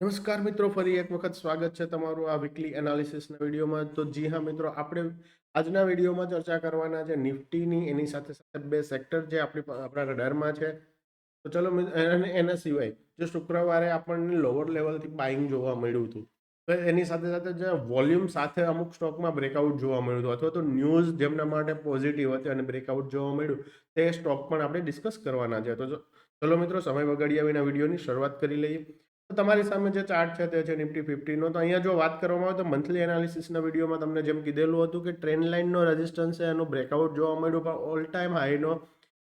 નમસ્કાર મિત્રો, ફરી એક વખત સ્વાગત છે તમારું આ વીકલી એનાલિસિસના વિડીયોમાં. તો જી હા મિત્રો, આપણે આજના વિડીયોમાં ચર્ચા કરવાના છે નિફ્ટીની, એની સાથે સાથે બે સેક્ટર જે આપણી આપણા રડારમાં છે. તો ચલો એના સિવાય જે શુક્રવારે આપણને લોવર લેવલથી બાઇંગ જોવા મળ્યું હતું, તો એની સાથે સાથે જે વોલ્યુમ સાથે અમુક સ્ટોકમાં બ્રેકઆઉટ જોવા મળ્યું હતું, અથવા તો ન્યૂઝ જેમના માટે પોઝિટિવ હતી અને બ્રેકઆઉટ જોવા મળ્યું, તે સ્ટોક પણ આપણે ડિસ્કસ કરવાના છે. તો ચલો મિત્રો, સમય વગાડ્યા વિના વિડીયોની શરૂઆત કરી લઈએ. તમારી સામે જે ચાર્ટ છે તે છે નિફ્ટી ફિફ્ટીનો તો અહીંયા જો વાત કરવામાં આવે તો મંથલી એનાલિસિસના વિડીયોમાં તમને જેમ કીધેલું હતું કે ટ્રેન લાઇનનો રેઝિસ્ટન્સ છે, એનું બ્રેકઆઉટ જોવા મળ્યું, પણ ઓલ ટાઈમ હાઈનો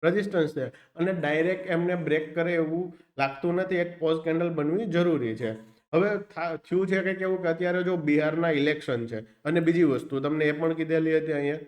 રેઝિસ્ટન્સ છે. અને ડાયરેક્ટ એમને બ્રેક કરે એવું લાગતું નથી, એક પોઝ કેન્ડલ બનવી જરૂરી છે. હવે થયું છે કે કેવું કે અત્યારે જો બિહારના ઇલેક્શન છે, અને બીજી વસ્તુ તમને એ પણ કીધેલી હતી અહીંયા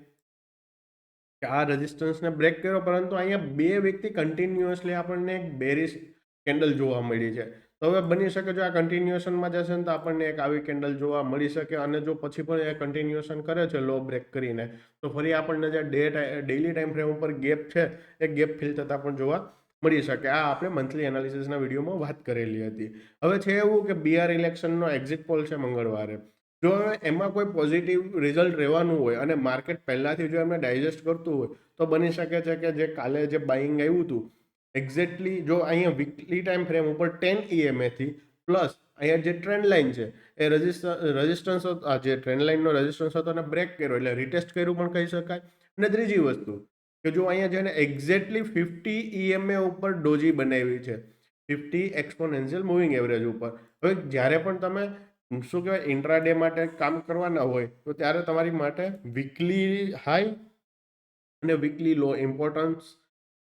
કે આ રેઝિસ્ટન્સને બ્રેક કર્યો, પરંતુ અહીંયા બે વ્યક્તિ કન્ટિન્યુઅસલી આપણને એક બેરિશ કેન્ડલ જોવા મળી છે. તો હવે બની શકે જો આ કન્ટિન્યુએશનમાં જશે ને તો આપણને એક આવી કેન્ડલ જોવા મળી શકે અને જો પછી પણ એ કન્ટિન્યુએશન કરે છે લો બ્રેક કરીને, તો ફરી આપણને જે ડે ડેઇલી ટાઈમ ફ્રેમ ઉપર ગેપ છે, એ ગેપ ફિલ થતાં પણ જોવા મળી શકે. આ આપણે મંથલી એનાલિસિસના વિડીયોમાં વાત કરેલી હતી. હવે છે એવું કે બિહાર ઇલેક્શનનો એક્ઝિટ પોલ છે મંગળવારે. જો એમાં કોઈ પોઝિટિવ રિઝલ્ટ રહેવાનું હોય અને માર્કેટ પહેલાંથી જો એમને ડાયજેસ્ટ કરતું હોય, તો બની શકે છે કે જે કાલે જે બાઇંગ આવ્યું હતું એક્ઝેક્ટલી જો અહીંયા વીકલી ટાઈમ ફ્રેમ ઉપર ટેન ઈએમએથી પ્લસ અહીંયા જે ટ્રેન્ડ લાઇન છે, એ રજિસ્ટર રજિસ્ટન્સ જે ટ્રેન્ડ લાઇનનો રજિસ્ટન્સ હતો એને બ્રેક કર્યો, એટલે રિટેસ્ટ કર્યું પણ કહી શકાય. અને ત્રીજી વસ્તુ, કે જો અહીંયા જેને એક્ઝેક્ટલી ફિફ્ટી ઈએમએ ઉપર ડોજી બનાવી છે ફિફ્ટી એક્સપોનેન્શિયલ મૂવિંગ એવરેજ ઉપર, હવે જ્યારે પણ તમે શું કહેવાય ઇન્ટ્રાડે માટે કામ કરવાના હોય, તો ત્યારે તમારી માટે વીકલી હાઈ અને વીકલી લો ઇમ્પોર્ટન્સ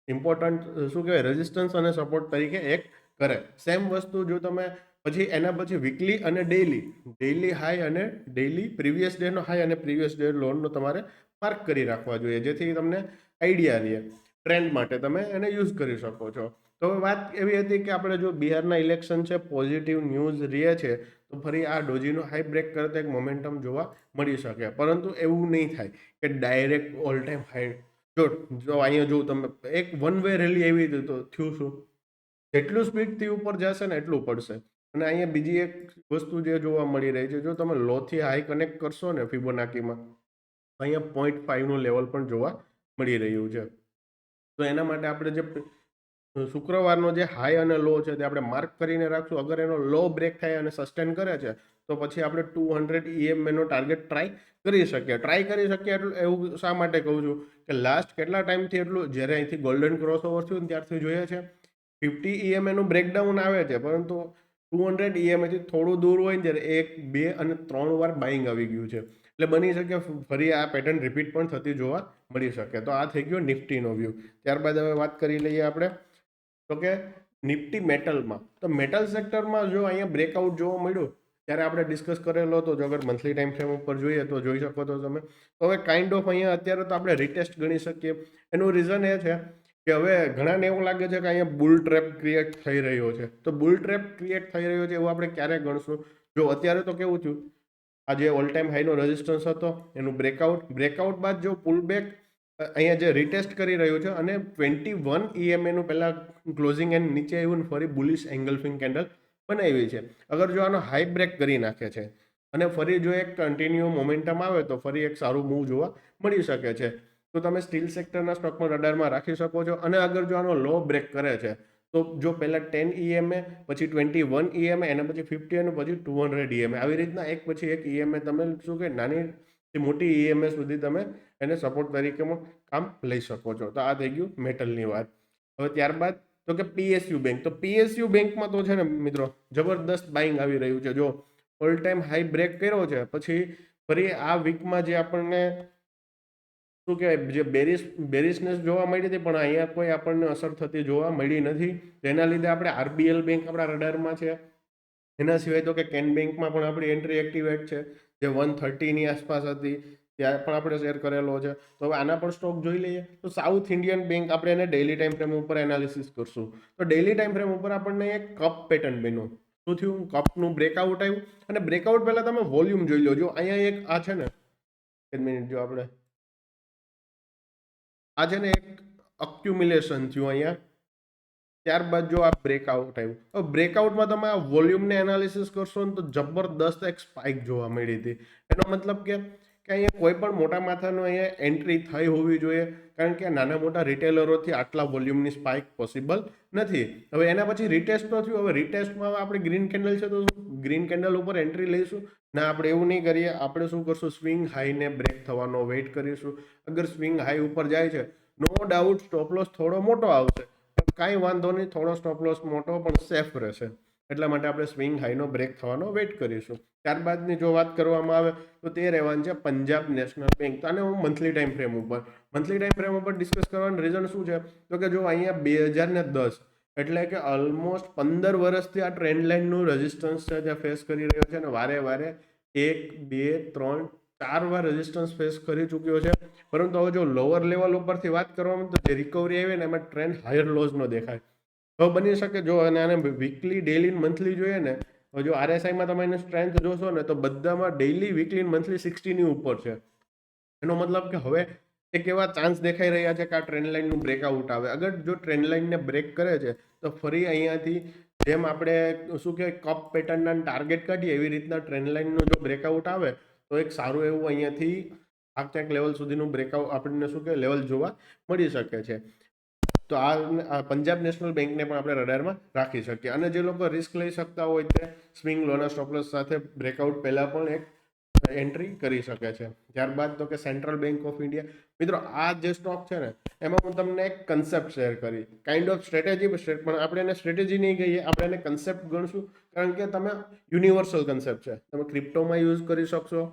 ઇમ્પોર્ટન્ટ શું કહેવાય રેઝિસ્ટન્સ અને સપોર્ટ તરીકે એક કરે. સેમ વસ્તુ જો તમે પછી એના પછી વીકલી અને ડેઇલી ડેઇલી હાઈ અને ડેઇલી પ્રીવિયસ ડેનો હાઈ અને પ્રીવિયસ ડે લોનનો તમારે માર્ક કરી રાખવા જોઈએ, જેથી તમને આઈડિયા રહે ટ્રેન્ડ માટે તમે એને યુઝ કરી શકો છો. તો વાત એવી હતી કે આપણે જો બિહારના ઇલેક્શન છે પોઝિટિવ ન્યૂઝ રહે છે, તો ફરી આ ડોજીનો હાઈ બ્રેક કરતા એક મોમેન્ટમ જોવા મળી શકે. પરંતુ એવું નહીં થાય કે ડાયરેક્ટ ઓલ ટાઈમ હાઈ જો જો અહીંયા જો તમે એક વન વે રેલી એવી તો થયું શું? જેટલું સ્પીડથી ઉપર જશે ને એટલું પડશે. અને અહીંયા બીજી એક વસ્તુ જે જોવા મળી રહી છે, જો તમે લોથી હાઈ કનેક્ટ કરશો ને ફિબોનાકીમાં અહીંયા પોઈન્ટ ફાઈવનું લેવલ પણ જોવા મળી રહ્યું છે. તો એના માટે આપણે જે શુક્રવારનો જે હાઈ અને લો છે તે આપણે માર્ક કરીને રાખશું. અગર એનો લો બ્રેક થાય અને સસ્ટેન કરે છે, તો પછી આપણે ટુ હંડ્રેડ ઈએમએનો ટાર્ગેટ ટ્રાય કરી શકીએ ટ્રાય કરી શકીએ એટલું, એવું શા માટે કહું છું કે લાસ્ટ કેટલા ટાઈમથી એટલું, જ્યારે અહીંથી ગોલ્ડન ક્રોસ ઓવર થયું ત્યારથી જોઈએ છે ફિફ્ટી ઈએમએનું બ્રેકડાઉન આવે છે, પરંતુ ટુ હંડ્રેડ ઈએમએથી થોડું દૂર હોય ને ત્યારે એક, બે અને ત્રણ વાર બાઇંગ આવી ગયું છે. એટલે બની શકે ફરી આ પેટર્ન રિપીટ પણ થતી જોવા મળી શકે. તો આ થઈ ગયો નિફ્ટીનો વ્યૂ ત્યારબાદ હવે વાત કરી લઈએ આપણે. તો કે નિફ્ટી મેટલમાં તો મેટલ સેક્ટરમાં જો અહીંયા બ્રેકઆઉટ જોવા મળ્યું ત્યારે આપણે ડિસ્કસ કરેલો હતો. જો અગર મંથલી ટાઈમ ફ્રેમ ઉપર જોઈએ તો જોઈ શકો છો તમે. તો હવે કાઇન્ડ ઓફ અહીંયા અત્યારે તો આપણે રિટેસ્ટ ગણી શકીએ. એનું રીઝન એ છે કે હવે ઘણાને એવું લાગે છે કે અહીંયા બુલ ટ્રેપ ક્રિએટ થઈ રહ્યો છે. તો બુલ ટ્રેપ ક્રિએટ થઈ રહ્યો છે એવું આપણે ક્યારે ગણશું? જો અત્યારે તો કેવું થયું? આ જે ઓલ ટાઈમ હાઈનો રેઝિસ્ટન્સ હતો, એનું બ્રેકઆઉટ બ્રેકઆઉટ બાદ જો પુલ બેક અહીંયા જે રિટેસ્ટ કરી રહ્યું છે અને ટ્વેન્ટી વન ઈએમએનું પહેલાં ક્લોઝિંગ એન્ડ નીચે આવ્યું ને ફરી બુલિશ એંગલ્ફિંગ કેન્ડલ બનાવી છે. અગર જો આનો હાઈ બ્રેક કરી નાખે છે અને ફરી જો એક કન્ટિન્યુ મોમેન્ટમ આવે તો ફરી એક સારું મૂવ જોવા મળી શકે છે. તો તમે સ્ટીલ સેક્ટરના સ્ટોકમાં રડારમાં રાખી શકો છો અને અગર જો આનો લો બ્રેક કરે છે તો જો પહેલાં ટેન ઈએમએ પછી ટ્વેન્ટી વન ઈએમએ એના પછી ફિફ્ટી અને પછી ટુ હંડ્રેડ ઈએમએ આવી રીતના એક પછી એક ઈએમએ તમે શું કે નાની મોટી ઈએમએ સુધી તમે એને સપોર્ટ તરીકેમાં કામ લઈ શકો છો. તો આ થઈ ગયું મેટલની વાત. હવે ત્યારબાદ તો કે પીએસયુ બેંક તો પીએસયુ બેંકમાં તો છે ને મિત્રો, જબરદસ્ત બાઇંગ આવી રહ્યું છે. જો ઓલ ટાઈમ હાઈ બ્રેક કર્યો છે, પછી ફરી આ વીકમાં જે આપણને શું કહેવાય, જે બેરિસ બેરિસનેસ જોવા મળી હતી, પણ અહીંયા કોઈ આપણને અસર થતી જોવા મળી નથી. તેના લીધે આપણે આરબીએલ બેંક આપણા રડારમાં છે. એના સિવાય તો કે કેન બેંકમાં પણ આપણી એન્ટ્રી એક્ટિવેટ છે, જે વન થર્ટીની આસપાસ હતી. ત્યાં પણ આપણે શેર કરેલો છે. તો હવે આના પર સ્ટોક જોઈ લઈએ. તો સાઉથ ઇન્ડિયન બેંક આપણે એને ડેઇલી ટાઈમ ફ્રેમ ઉપર એનાલિસિસ કરશું. તો ડેઇલી ટાઈમ ફ્રેમ ઉપર આપણને એક કપ પેટર્ન બન્યું. શું થયું? કપનું બ્રેકઆઉટ આવ્યું. અને બ્રેકઆઉટ પહેલાં તમે વોલ્યુમ જોઈ લો જો અહીંયા એક આ છે ને. એક મિનિટ જો આપણે. આ છે ને એક અક્યુમ્યુલેશન થયું અહીંયા. ત્યારબાદ જો આ બ્રેકઆઉટ આવ્યું. હવે બ્રેકઆઉટમાં તમે આ વોલ્યુમને એનાલિસિસ કરશો ને તો જબરદસ્ત એક સ્પાઇક જોવા મળી હતી. એનો મતલબ કે કે અહીંયા કોઈ પણ મોટા માથાનો અહીંયા એન્ટ્રી થઈ હોવી જોઈએ, કારણ કે નાના મોટા રિટેલરોથી આટલા વોલ્યુમની સ્પાઇક પોસિબલ નથી. હવે એના પછી રિટેસ્ટ તો થયું, હવે રિટેસ્ટમાં આપણે ગ્રીન કેન્ડલ છે તો ગ્રીન કેન્ડલ ઉપર એન્ટ્રી લઈશું. ના, આપણે એવું નહીં કરીએ, આપણે શું કરશું? સ્વિંગ હાઈને બ્રેક થવાનો વેઇટ કરીશું. અગર સ્વિંગ હાઈ ઉપર જાય છે નો ડાઉટ સ્ટોપ લોસ થોડો મોટો આવશે. પણ કાંઈ વાંધો નહીં, થોડો સ્ટોપ લોસ મોટો, પણ સેફ રહેશે. એટલા માટે આપણે સ્વિંગ હાઈનો બ્રેક થવાનો વેઇટ કરીશું. ત્યારબાદની જો વાત કરવામાં આવે, તો તે રહેવાનું છે પંજાબ નેશનલ બેંક આને હું મંથલી ટાઈમ ફ્રેમ ઉપર મંથલી ટાઈમ ફ્રેમ ઉપર ડિસ્કસ કરવાનું રીઝન શું છે? તો કે જો અહીંયા બે હજાર ને દસ, એટલે કે ઓલમોસ્ટ પંદર વર્ષથી આ ટ્રેન્ડ લાઇનનું રેઝિસ્ટન્સ છે જે ફેસ કરી રહ્યો છે અને વારે વારે એક, બે, ત્રણ, ચાર વાર રેઝિસ્ટન્સ ફેસ કરી ચૂક્યો છે. પરંતુ હવે જો લોઅર લેવલ ઉપરથી વાત કરવામાં તો જે રિકવરી આવી ને એમાં ટ્રેન્ડ હાયર લોઝનો દેખાય. હવે બની શકે જો અને આને વીકલી ડેલી મંથલી જોઈએ ને જો આરએસઆઈમાં તમે એની સ્ટ્રેન્થ જોશો ને, તો બધામાં ડેઈલી વીકલી મંથલી સિક્સટીની ઉપર છે. એનો મતલબ કે હવે એક એવા ચાન્સ દેખાઈ રહ્યા છે કે આ ટ્રેન્ડ લાઇનનું બ્રેકઆઉટ આવે. અગર જો ટ્રેન્ડ લાઇનને બ્રેક કરે છે, તો ફરી અહીંયાથી જેમ આપણે શું કહેવાય કપ પેટર્નના ટાર્ગેટ કાઢીએ, એવી રીતના ટ્રેન્ડ લાઇનનું જો બ્રેકઆઉટ આવે, તો એક સારું એવું અહીંયાથી આ ક્યાંક લેવલ સુધીનું બ્રેકઆઉટ આપણને શું કે લેવલ જોવા મળી શકે છે. તો આ પંજાબ નેશનલ બેંકને પણ આપણે રડારમાં રાખી શકીએ. અને જે લોકો રિસ્ક લઈ શકતા હોય તે સ્વિંગ લોના સ્ટોપલોસ સાથે બ્રેકઆઉટ પહેલાં પણ એક એન્ટ્રી કરી શકે છે. ત્યારબાદ તો કે સેન્ટ્રલ બેંક ઓફ ઇન્ડિયા મિત્રો, આ જે સ્ટોક છે ને, એમાં હું તમને એક કન્સેપ્ટ શેર કરી. કાઇન્ડ ઓફ સ્ટ્રેટેજી પણ આપણે એને સ્ટ્રેટેજી નહીં કહીએ, આપણે એને કન્સેપ્ટ ગણશું. કારણ કે તમે યુનિવર્સલ કન્સેપ્ટ છે. તમે ક્રિપ્ટોમાં યુઝ કરી શકશો,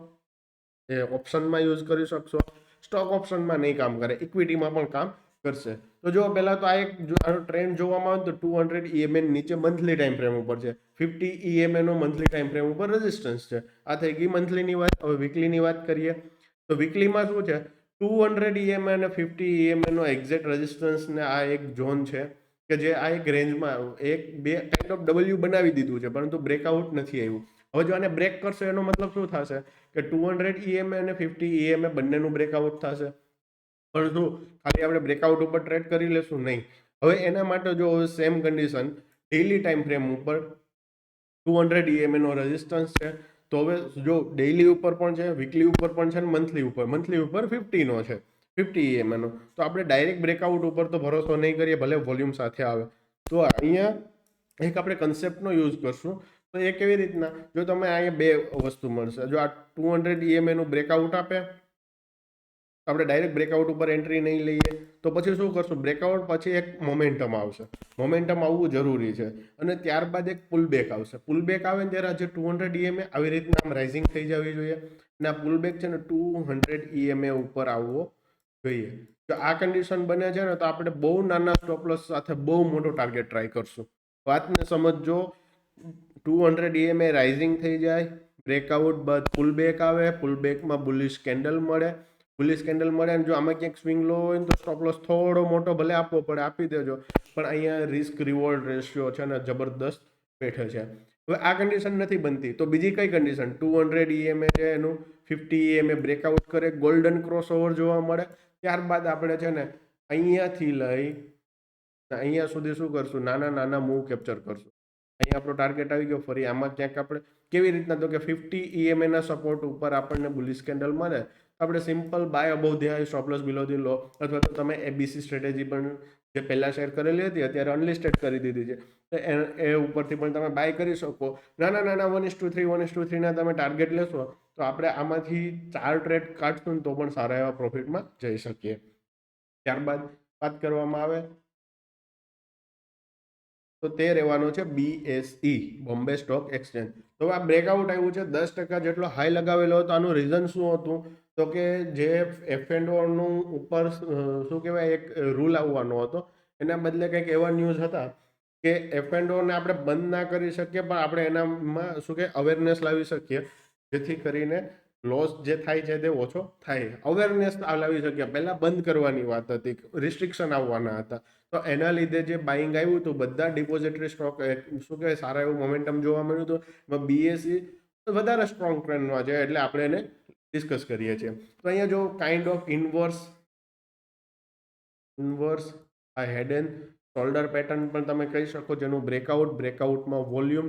એ ઓપ્શનમાં યુઝ કરી શકશો. સ્ટોક ઓપ્શનમાં નહીં કામ કરે ઇક્વિટીમાં પણ કામ કરશે. તો જો પહેલાં તો આ એક ટ્રેન્ડ જોવામાં આવે તો ટુ હંડ્રેડ ઈએમએન નીચે મંથલી ટાઈમ ફ્રેમ ઉપર છે. ફિફ્ટી ઈએમએનો મંથલી ટાઈમ ફ્રેમ ઉપર રેઝિસ્ટન્સ છે. આ થઈ ગઈ મંથલીની વાત. હવે વીકલીની વાત કરીએ. તો વીકલીમાં શું છે? ટુ હંડ્રેડ ઈએમએ અને ફિફ્ટી ઈએમએનો એક્ઝેક્ટ રેઝિસ્ટન્સને આ એક ઝોન છે કે જે આ એક રેન્જમાં એક, બે કાઇન્ડ ઓફ ડબલ્યુ બનાવી દીધું છે, પરંતુ બ્રેકઆઉટ નથી આવ્યું. હવે જો આને બ્રેક કરશે એનો મતલબ શું થશે? કે ટુ હંડ્રેડ ઈએમએ અને ફિફ્ટી ઈએમએ બંનેનું બ્રેકઆઉટ થશે. પણ શું ખાલી આપણે બ્રેકઆઉટ ઉપર ટ્રેડ કરી લેશું નહીં. હવે એના માટે જો same condition daily time frame ઉપર ટુ હંડ્રેડ ઈએમએનો રેઝિસ્ટન્સ છે. તો હવે જો ડેઇલી ઉપર પણ છે વીકલી ઉપર પણ છે ને મંથલી ઉપર. મંથલી ઉપર ફિફ્ટીનો છે ફિફ્ટી ઈએમએનો તો આપણે ડાયરેક્ટ બ્રેકઆઉટ ઉપર તો ભરોસો નહીં કરીએ, ભલે વોલ્યુમ સાથે આવે. તો અહીંયા એક આપણે કન્સેપ્ટનો યુઝ કરશું. તો એ કેવી રીતના? જો તમે અહીંયા બે વસ્તુ મળશે. જો આ ટુ હંડ્રેડ ઈએમએનું બ્રેકઆઉટ આપે આપણે ડાયરેક્ટ બ્રેકઆઉટ ઉપર એન્ટ્રી નહીં લઈએ, તો પછી શું કરશું? બ્રેકઆઉટ પછી એક મોમેન્ટમ આવશે. મોમેન્ટમ આવવું જરૂરી છે. અને ત્યારબાદ એક પુલબેક આવશે. પુલબેક આવે ને ત્યારે આજે ટુ હંડ્રેડ ઈએમએ આવી રીતના આમ રાઇઝિંગ થઈ જવી જોઈએ. અને આ પુલબેક છે ને ટુ હંડ્રેડ ઈએમએ ઉપર આવવો જોઈએ. જો આ કન્ડિશન બને છે ને, તો આપણે બહુ નાના સ્ટોપલોસ સાથે બહુ મોટો ટાર્ગેટ ટ્રાય કરશું. વાતને સમજજો. ટુ હંડ્રેડ ઈએમએ રાઇઝિંગ થઈ જાય. બ્રેકઆઉટ બાદ પુલબેક આવે. પુલબેકમાં બુલિશ કેન્ડલ મળે. બુલિશ કેન્ડલ મળે અને જો આમાં ક્યાંક સ્વિંગ લો હોય તો સ્ટોપ લોસ થોડો મોટો ભલે આપવો પડે, આપી દેજો. પણ અહીંયા રિસ્ક રિવોર્ડ રેશિયો છે ને જબરદસ્ત બેઠે છે. હવે આ કન્ડિશન નથી બનતી. તો બીજી કઈ કન્ડિશન ટુ હંડ્રેડ ઈએમએ છે એનું ફિફ્ટી ઈએમએ બ્રેકઆઉટ કરે ગોલ્ડન ક્રોસ ઓવર જોવા મળે. ત્યારબાદ આપણે છે ને અહીંયાથી લઈ અહીંયા સુધી શું કરશું? નાના નાના મૂવ કેપ્ચર કરશું. અહીંયા આપણો ટાર્ગેટ આવી ગયો, ફરી આમાં ક્યાંક આપણે કેવી રીતના તો કે ફિફ્ટી ઈએમએના સપોર્ટ ઉપર આપણને બુલિશ કેન્ડલ મળે આપણે simple buy above the high stop loss below the low અથવા તો તમે એબીસી સ્ટ્રેટેજી પણ જે પહેલાં શેર કરેલી હતી, અત્યારે અનલિસ્ટેડ કરી દીધી છે. તો એ ઉપરથી પણ તમે બાય કરી શકો. નાના નાના one is to three one is to થ્રીના તમે ટાર્ગેટ લેશો, તો આપણે આમાંથી ચાર ટ્રેડ કાઢશું તો પણ સારા એવા પ્રોફિટમાં જઈ શકીએ. ત્યારબાદ વાત કરવામાં આવે. તો તે રહેવાનો છે બીએસઈ બોમ્બે સ્ટોક એક્સચેન્જ તો આ બ્રેકઆઉટ આવ્યું છે, દસ ટકા જેટલો હાઈ લગાવેલો હતો, આનું રીઝન શું હતું? તો કે જે એફ એન્ડ ઓનું ઉપર શું કહેવાય, એક રૂલ આવવાનો હતો. એના બદલે કંઈક એવા ન્યૂઝ હતા કે એફ એન્ડ ઓને આપણે બંધ ના કરી શકીએ, પણ આપણે એનામાં, શું કે અવેરનેસ લાવી શકીએ. જેથી કરીને લોસ જે થાય છે તે ઓછો થાય. અવેરનેસ લાવી શકીએ. પહેલાં બંધ કરવાની વાત હતી. રિસ્ટ્રિક્શન આવવાના હતા. તો એના લીધે જે બાઇંગ આવ્યું હતું, બધા ડિપોઝિટરી સ્ટોક શું કહેવાય, સારા એવું મોમેન્ટમ જોવા મળ્યું હતું. એમાં બીએસસી વધારે સ્ટ્રોંગ ટ્રેન્ડમાં છે. એટલે આપણે એને ડિસ્કસ કરીએ છીએ. તો અહીંયા જો કાઇન્ડ ઓફ ઇનવર્સ ઇનવર્સ આ હેડ એન્ડ શોલ્ડર પેટર્ન પણ તમે કહી શકો જેનું બ્રેકઆઉટ બ્રેકઆઉટમાં વોલ્યુમ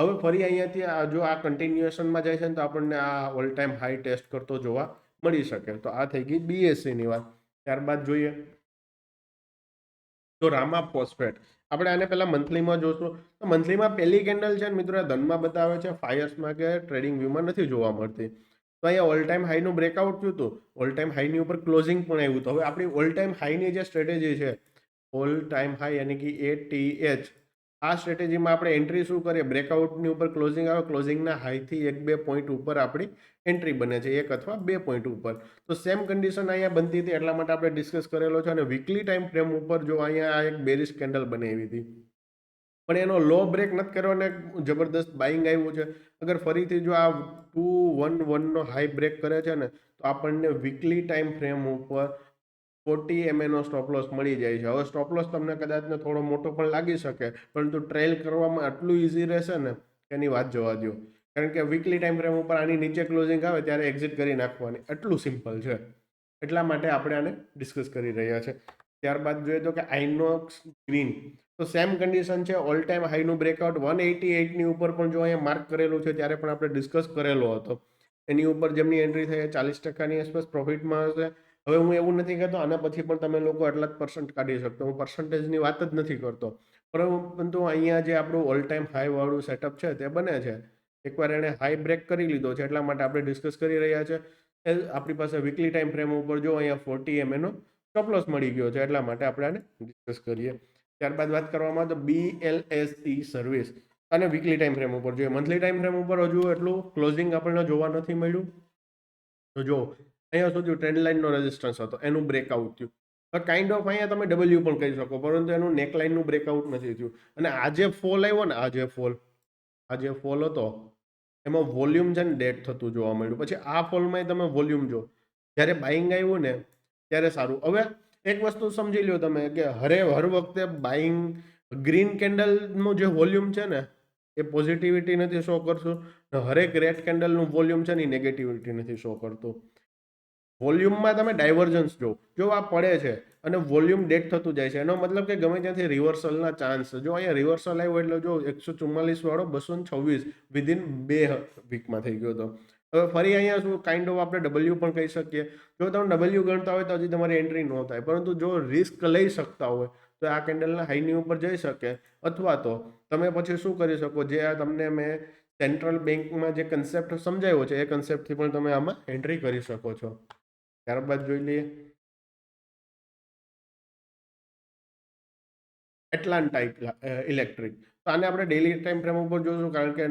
હવે ફરી અહીંયાથી આ જો આ કન્ટિન્યુએશનમાં જાય છે ને તો આપણને આ ઓલ ટાઈમ હાઈ ટેસ્ટ કરતો જોવા મળી શકે. તો આ થઈ ગઈ બીએસસીની વાત. ત્યારબાદ જોઈએ. તો રામા ફોસ્ફેટ. આપણે આને પહેલાં મંથલીમાં જોશું. તો મંથલીમાં પહેલી કેન્ડલ છે મિત્રો ધનમાં બતાવે છે ફાયર્સમાં કે ટ્રેડિંગ વ્યૂમાં નથી જોવા મળતી. તો અહીંયા ઓલ ટાઈમ હાઈનું બ્રેકઆઉટ થયું હતું. ઓલ ટાઈમ હાઈની ઉપર ક્લોઝિંગ પણ આવ્યું હતું. હવે આપણી ઓલ ટાઈમ હાઈની જે સ્ટ્રેટેજી છે ઓલ ટાઈમ હાઈ યાની કે એ ટી એચ આ સ્ટ્રેટેજીમાં આપણે એન્ટ્રી શું કરીએ? બ્રેકઆઉટની ઉપર ક્લોઝિંગ આવે ક્લોઝિંગના હાઈથી એક, બે પોઈન્ટ ઉપર આપણી એન્ટ્રી બને છે. એક અથવા બે પોઈન્ટ ઉપર. તો સેમ કન્ડિશન અહીંયા બનતી હતી. એટલા માટે આપણે ડિસ્કસ કરેલો છે. અને વીકલી ટાઈમ ફ્રેમ ઉપર જો અહીંયા આ એક બેરિશ કેન્ડલ બનાવી હતી. પણ એનો લો બ્રેક નથી કર્યો અને જબરદસ્ત બાઇંગ આવ્યું છે. અગર ફરીથી જો આ ટુ વન વનનો હાઈ બ્રેક કરે છે ને, તો આપણને વીકલી ટાઈમ ફ્રેમ ઉપર ફોર્ટી એમએનો સ્ટોપ લોસ મળી જાય છે. હવે સ્ટોપ લોસ તમને કદાચને થોડો મોટો પણ લાગી શકે, પરંતુ ટ્રેલ કરવામાં આટલું ઇઝી રહેશે ને, એની વાત જોવા દો કારણ કે વીકલી ટાઈમ ફ્રેમ ઉપર આની નીચે ક્લોઝિંગ આવે ત્યારે એક્ઝિટ કરી નાખવાની. એટલું સિમ્પલ છે. એટલા માટે આપણે આને ડિસ્કસ કરી રહ્યા છે. ત્યારબાદ જોઈએ તો કે આઇનોક્સ ગ્રીન. તો સેમ કન્ડિશન છે, ઓલ ટાઈમ હાઈનું બ્રેકઆઉટ વન એટી એટની ઉપર પણ જો અહીંયા માર્ક કરેલું છે, ત્યારે પણ આપણે ડિસ્કસ કરેલો હતો. એની ઉપર જેમની એન્ટ્રી થઈ ચાલીસ ટકાની આસપાસ પ્રોફિટમાં હશે. હવે હું એવું નથી કહેતો, આના પછી પણ તમે લોકો આટલા જ પર્સન્ટ કાઢી શકતો હું પર્સન્ટેજની વાત જ નથી કરતો. પરંતુ અહીંયા જે આપણું ઓલ ટાઈમ હાઈ વાળું સેટઅપ છે, તે બને છે. એકવાર એણે હાઈ બ્રેક કરી લીધો છે, એટલા માટે આપણે ડિસ્કસ કરી રહ્યા છે. આપણી પાસે વીકલી ટાઈમ ફ્રેમ ઉપર જો અહીંયા ફોર્ટી એમએનો સ્ટોપલોસ મળી ગયો છે, એટલા માટે આપણે આને ડિસ્કસ કરીએ. ત્યારબાદ વાત કરવામાં તો B L S E service અને વીકલી ટાઈમ ફ્રેમ ઉપર. જોઈએ મંથલી ટાઈમ ફ્રેમ ઉપર હજુ એટલું ક્લોઝિંગ આપણને જોવા નથી મળ્યું. તો જો, અહીંયા સુધી ટ્રેન્ડ લાઇનનો રેઝિસ્ટન્સ હતો, એનું બ્રેકઆઉટ થયું. તો કાઇન્ડ ઓફ અહીંયા તમે ડબલ્યુ પણ કહી શકો, પરંતુ એનું નેકલાઇનનું બ્રેકઆઉટ નથી થયું. અને આજે ફોલ આવ્યો ને આજે ફોલ આ જે ફોલ હતો, એમાં વોલ્યુમ છે ને ડેટ થતું જોવા મળ્યું. પછી આ ફોલમાં તમે વોલ્યુમ જો જ્યારે બાઇંગ આવ્યું ને ત્યારે સારું. હવે એક વસ્તુ સમજી લો તમે કે હરે હર વખતે બાઇંગ ગ્રીન કેન્ડલનું જે વોલ્યુમ છે ને, એ પોઝિટિવિટી નથી શો કરતું હરેક રેડ કેન્ડલનું વોલ્યુમ છે ને એ નેગેટિવિટી નથી શો કરતું. વોલ્યુમમાં તમે ડાયવર્જન્સ જો જો આ પડે છે અને વોલ્યુમ ડેટ થતું જાય છે, એનો મતલબ કે ગમે ત્યાંથી રિવર્સલના ચાન્સ જો અહીંયા રિવર્સલ આવ્યો એટલે જો એકસો ચુમ્માલીસ વાળો બસો છવ્વીસ વિધિન બે વીકમાં થઈ ગયો હતો હવે ફરી અહીંયા શું કાઇન્ડ ઓફ આપણે ડબલ્યુ પણ કહી શકીએ. જો તમે ડબલ્યુ ગણતા હોય તો હજી તમારી એન્ટ્રી ન થાય. પરંતુ જો રિસ્ક લઈ શકતા હોય, તો આ કેન્ડલના હાઈની ઉપર જઈ શકે. અથવા તો તમે પછી શું કરી શકો? જે આ તમને મેં સેન્ટ્રલ બેંકમાં જે કન્સેપ્ટ સમજાવ્યો છે, એ કન્સેપ્ટથી પણ તમે આમાં એન્ટ્રી કરી શકો છો. ત્યારબાદ જોઈ લઈએ. એટલાન્ટા ઇલેક્ટ્રિક તો આને આપણે ડેલી ટાઈમ ફ્રેમ ઉપર જોઈશું કારણ કે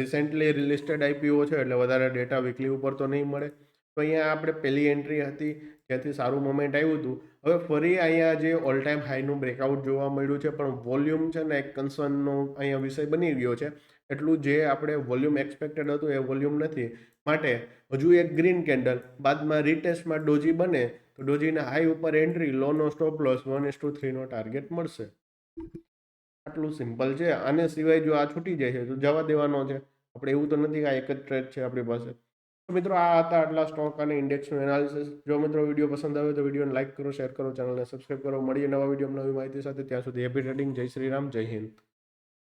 રિસેન્ટલી રિલિસ્ટેડ આઈપીઓ છે, એટલે વધારે ડેટા વીકલી ઉપર તો નહીં મળે. તો અહીંયા આપણે પહેલી એન્ટ્રી હતી, જેથી સારું મોમેન્ટ આવ્યું હતું. હવે ફરી અહીંયા જે ઓલ ટાઈમ હાઈનું બ્રેકઆઉટ જોવા મળ્યું છે, પણ વોલ્યુમ છે ને એક કન્સર્નનો અહીંયા વિષય બની ગયો છે. એટલું જે આપણે વોલ્યુમ એક્સપેક્ટેડ હતું, એ વોલ્યુમ નથી. માટે હજુ એક ગ્રીન કેન્ડલ બાદમાં રીટેસ્ટમાં ડોજી બને, તો ડોજીના હાઈ ઉપર entry લોનો stop loss one is two થ્રીનો target મળશે. આટલું સિમ્પલ છે. આને સિવાય જો આ છૂટી જાય છે, તો જવા દેવાનો છે. આપણે એવું તો નથી કે આ એક જ ટ્રેડ છે આપણી પાસે. મિત્રો, આ હતા આટલા સ્ટોક અને ઇન્ડેક્સનું એનાલિસિસ જો મિત્રો વીડિયો પસંદ આવે તો વિડીયોને લાઇક કરો શેર કરો ચેનલને સબસ્ક્રાઈબ કરો. મળીએ નવા વીડિયો નવી માહિતી સાથે. ત્યાં સુધી હેપી ટ્રેડિંગ જય શ્રી રામ, જય હિન્દ.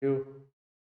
એવું.